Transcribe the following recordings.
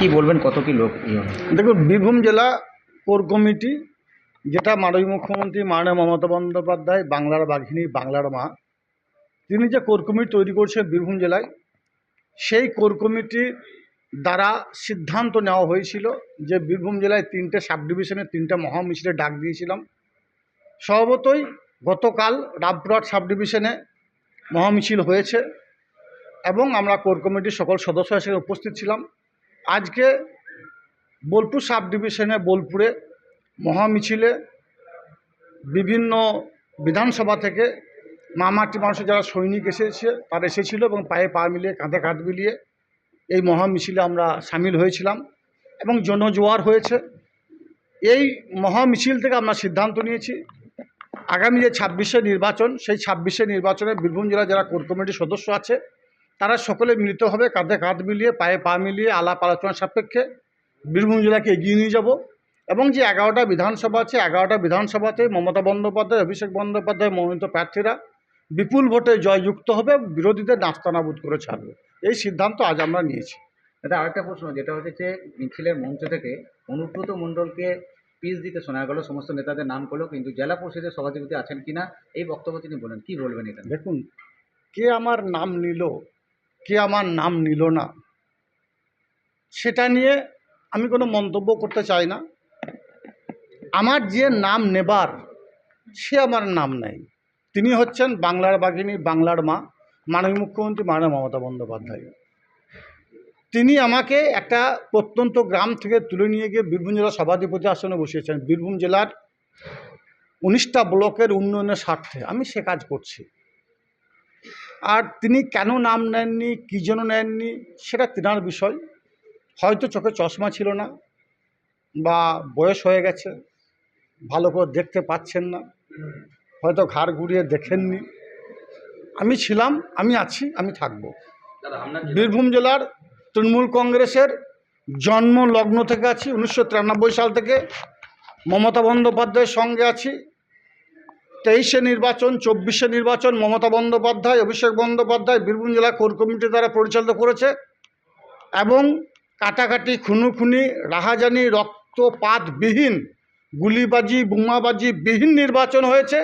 কি বলবেন, কত কি লোক ইয়ে দেখুন, বীরভূম জেলা কোর কমিটি, যেটা মাননীয় মুখ্যমন্ত্রী মাননীয় মমতা বন্দ্যোপাধ্যায়, বাংলার বাঘিনী, বাংলার মা, তিনি যে কোর কমিটি তৈরি করছেন বীরভূম জেলায়, সেই কোর কমিটির দ্বারা সিদ্ধান্ত নেওয়া হয়েছিল যে বীরভূম জেলায় তিনটে সাব ডিভিশনে তিনটে মহামিছিলের ডাক দিয়েছিলাম। স্বভাবতই গতকাল রামপুরহাট সাব ডিভিশনে মহামিছিল হয়েছে এবং আমরা কোর কমিটির সকল সদস্য হিসেবে উপস্থিত ছিলাম। আজকে বোলপুর সাব ডিভিশনে বোলপুরে মহামিছিলে বিভিন্ন বিধানসভা থেকে মামাটি মানুষের যারা সৈনিক এসেছে, তারা এসেছিল এবং পায়ে পা মিলিয়ে, কাঁধে কাঁধ মিলিয়ে এই মহামিছিলে আমরা সামিল হয়েছিলাম এবং জনজোয়ার হয়েছে। এই মহামিছিল থেকে আমরা সিদ্ধান্ত নিয়েছি, আগামী যে ছাব্বিশে নির্বাচন, সেই ছাব্বিশে নির্বাচনে বীরভূম জেলা যারা কোর কমিটির সদস্য আছে তারা সকলে মিলিত হবে কাঁধে কাঁধ মিলিয়ে পায়ে পা মিলিয়ে আলাপ আলোচনা সাপেক্ষে বীরভূম জেলাকে এগিয়ে নিয়ে যাব। এবং যে এগারোটা বিধানসভা আছে এগারোটা বিধানসভাতে মমতা বন্দ্যোপাধ্যায় অভিষেক বন্দ্যোপাধ্যায় মনোনীত প্রার্থীরা বিপুল ভোটে জয়যুক্ত হবে বিরোধীদের নাস্তানাবুদ করে ছাড়বে। এই সিদ্ধান্ত আজ আমরা নিয়েছি। দাদা আরেকটা প্রশ্ন যেটা হচ্ছে মিছিলের মঞ্চ থেকে অনুব্রত মণ্ডলকে পিস দিতে শোনা গেল সমস্ত নেতাদের নাম করল কিন্তু জেলা পরিষদের সভাধিপতি আছেন কিনা এই বক্তব্য তিনি বলেন। কি বলবেন এটা দেখুন কে আমার নাম নিল কে আমার নাম নিল না। সেটা নিয়ে আমি কোনো মন্তব্য করতে চাই না। আমার যে নাম নেবার, সে আমার নাম নেই। তিনি হচ্ছেন বাংলার বাঘিনী, বাংলার মা, মাননীয় মুখ্যমন্ত্রী মাননীয় মমতা বন্দ্যোপাধ্যায়। তিনি আমাকে একটা প্রত্যন্ত গ্রাম থেকে তুলে নিয়ে গিয়ে বীরভূম জেলা সভাধিপতি আসনে বসিয়েছেন। বীরভূম জেলার উনিশটা ব্লকের উন্নয়নের স্বার্থে আমি সে কাজ করছি। আর তিনি কেন নাম নেননি কী জন্য নেননি সেটা তেনার বিষয়। হয়তো চোখে চশমা ছিল না বা বয়স হয়ে গেছে ভালো করে দেখতে পাচ্ছেন না হয়তো ঘাড় ঘুরিয়ে দেখেননি। আমি ছিলাম আমি আছি আমি থাকব। বীরভূম জেলার তৃণমূল কংগ্রেসের জন্ম লগ্ন থেকে আছি উনিশশো তিরানব্বই সাল থেকে মমতা বন্দ্যোপাধ্যায়ের সঙ্গে আছি। তেইশে নির্বাচন, চব্বিশে নির্বাচন মমতা বন্দ্যোপাধ্যায়, অভিষেক বন্দ্যোপাধ্যায় বীরভূম জেলা কোর কমিটি দ্বারা পরিচালিত করেছে এবং কাটাকাটি, খুনুখুনি, রাহাজানি, রক্তপাতবিহীন, গুলিবাজি, বোমাবাজি বিহীন নির্বাচন হয়েছে।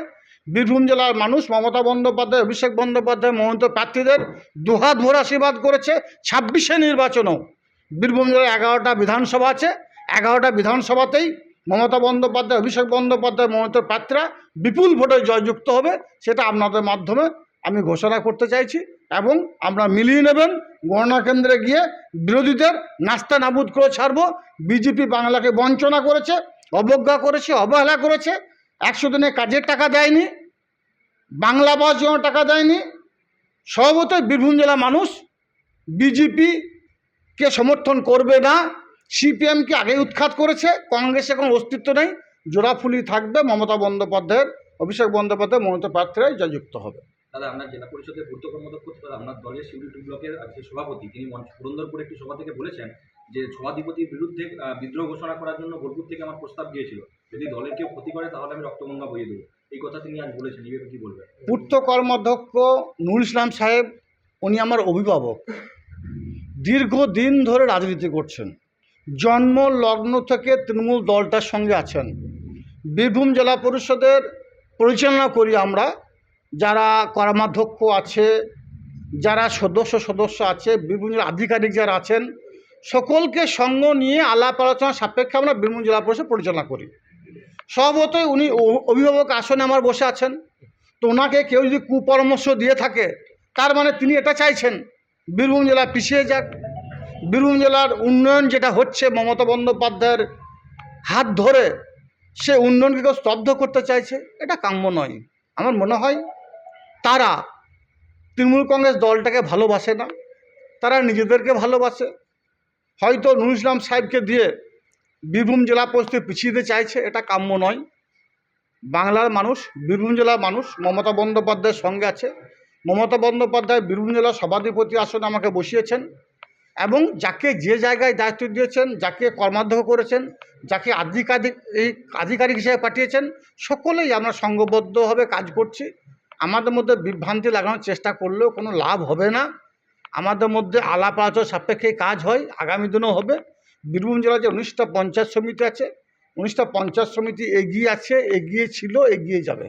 বীরভূম জেলার মানুষ মমতা বন্দ্যোপাধ্যায়, অভিষেক বন্দ্যোপাধ্যায় মনোনীত প্রার্থীদের দুহাত ভোর আশীর্বাদ করেছে ছাব্বিশে নির্বাচনেও। বীরভূম জেলার এগারোটা বিধানসভা আছে। এগারোটা বিধানসভাতেই মমতা বন্দ্যোপাধ্যায়, অভিষেক বন্দ্যোপাধ্যায়, মমতার পাত্রা বিপুল ভোটে জয়যুক্ত হবে, সেটা আপনাদের মাধ্যমে আমি ঘোষণা করতে চাইছি এবং আমরা মিলিয়ে নেবেন, গণনা কেন্দ্রে গিয়ে বিরোধীদের নাস্তা নাবুদ করে ছাড়বো, বিজেপি বাংলাকে বঞ্চনা করেছে, অবজ্ঞা করেছে, অবহেলা করেছে, একশো দিনে কাজের টাকা দেয়নি, বাংলা পাওয়ার জন্য টাকা দেয়নি স্বভাবতই বীরভূম জেলা মানুষ বিজেপিকে সমর্থন করবে না সিপিএমকে আগে উৎখাত করেছে? কংগ্রেসে কোনো অস্তিত্ব নেই। জোড়াফুলি থাকবে মমতা বন্দ্যোপাধ্যায়ের অভিষেক বন্দ্যোপাধ্যায় মমতা প্রার্থীরাই জয়যুক্ত হবে। দাদা আপনার জেলা পরিষদের পূর্ত কর্মদক্ষ আপনার দলের শিউরি ব্লকের যে সভাপতি তিনি পুরন্দরপুর একটি সভা থেকে বলেছেন যে সভাধিপতির বিরুদ্ধে বিদ্রোহ ঘোষণা করার জন্য বোলপুর থেকে আমার প্রস্তাব দিয়েছিল যদি দলের কেউ ক্ষতি করে তাহলে আমি রক্তগঙ্গা বইয়ে দেবো। এই কথা তিনি আজ বলেছেন। এই ব্যাপারে কি বলবেন? পূর্ত কর্মাধ্যক্ষ নুরুল ইসলাম সাহেব উনি আমার অভিভাবক। দীর্ঘদিন ধরে রাজনীতি করছেন। জন্ম, লগ্ন থেকে তৃণমূল দলটার সঙ্গে আছেন। বীরভূম জেলা পরিষদের পরিচালনা করি আমরা। যারা কর্মাধ্যক্ষ আছে, যারা সদস্য সদস্য আছে, বীরভূম জেলার আধিকারিক যারা আছেন, সকলকে সঙ্গ নিয়ে আলাপ আলোচনা সাপেক্ষে আমরা বীরভূম জেলা পরিষদ পরিচালনা করি। স্বভাবতই উনি অভিভাবক আসনে আমার বসে আছেন। তো ওনাকে কেউ যদি কুপরামর্শ দিয়ে থাকে, তার মানে তিনি এটা চাইছেন। বীরভূম জেলা পিছিয়ে যাক। বীরভূম জেলার উন্নয়ন যেটা হচ্ছে, মমতা বন্দ্যোপাধ্যায়ের হাত ধরে সে উন্নয়নকে কেউ স্তব্ধ করতে চাইছে, এটা কাম্য নয়। আমার মনে হয় তারা তৃণমূল কংগ্রেস দলটাকে ভালোবাসে না, তারা নিজেদেরকে ভালোবাসে। হয়তো নুরুল ইসলাম সাহেবকে দিয়ে বীরভূম জেলা পরিস্থিতি পিছিয়ে দিতে চাইছে, এটা কাম্য নয়। বাংলার মানুষ, বীরভূম জেলার মানুষ, মমতা বন্দ্যোপাধ্যায়ের সঙ্গে আছে। মমতা বন্দ্যোপাধ্যায় বীরভূম জেলার সভাধিপতি আসনে আমাকে বসিয়েছেন। এবং যাকে যে জায়গায় দায়িত্ব দিয়েছেন, যাকে কর্মাধ্যক্ষ করেছেন, যাকে আধিকারিক, এই আধিকারিক হিসেবে পাঠিয়েছেন, সকলেই আমরা সংঘবদ্ধভাবে কাজ করছি। আমাদের মধ্যে বিভ্রান্তি লাগানোর চেষ্টা করলেও কোনো লাভ হবে না। আমাদের মধ্যে আলাপ আলোচনা সাপেক্ষে কাজ হয়, আগামী দিনেও হবে। বীরভূম জেলার যে উনিশটা পঞ্চায়েত সমিতি আছে, উনিশটা পঞ্চায়েত সমিতি এগিয়ে আছে, এগিয়ে ছিল, এগিয়ে যাবে।